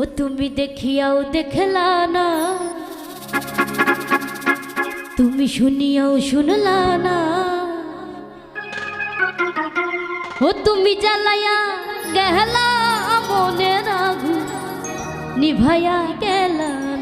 ও তুমি দেখিয়াও দেখলা না। তুমি শুনিয়াও শুনলা না। ও তুমি জ্বালাইয়া গেলা মনে রাগু নিভাইয়া গেলা।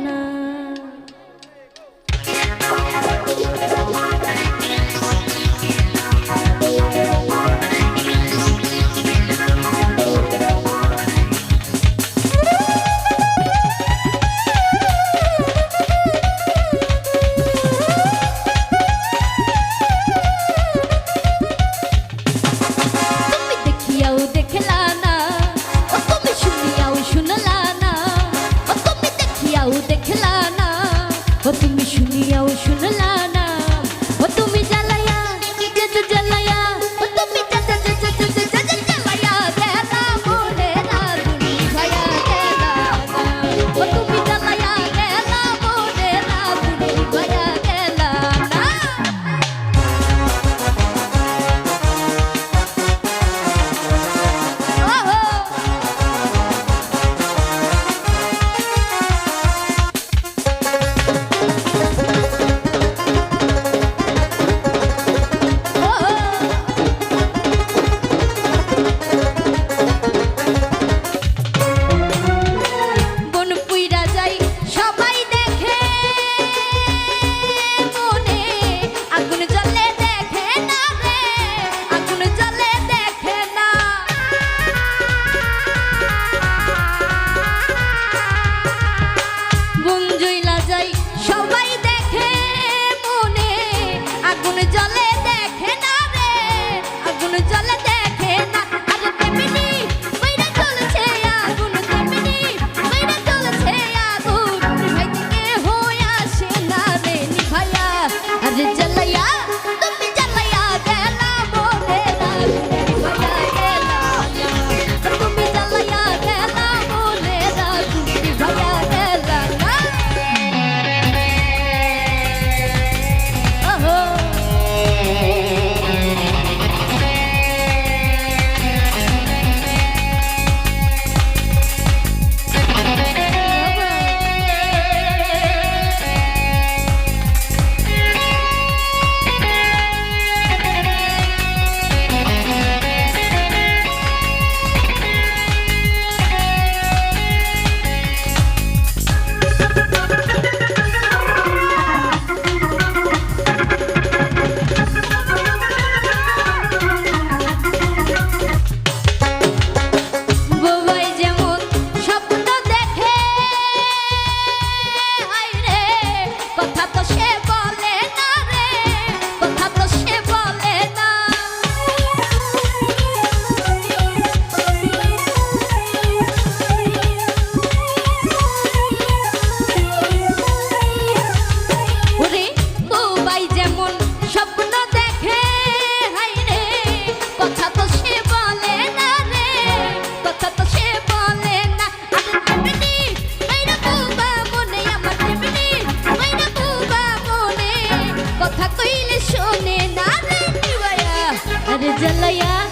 人来呀。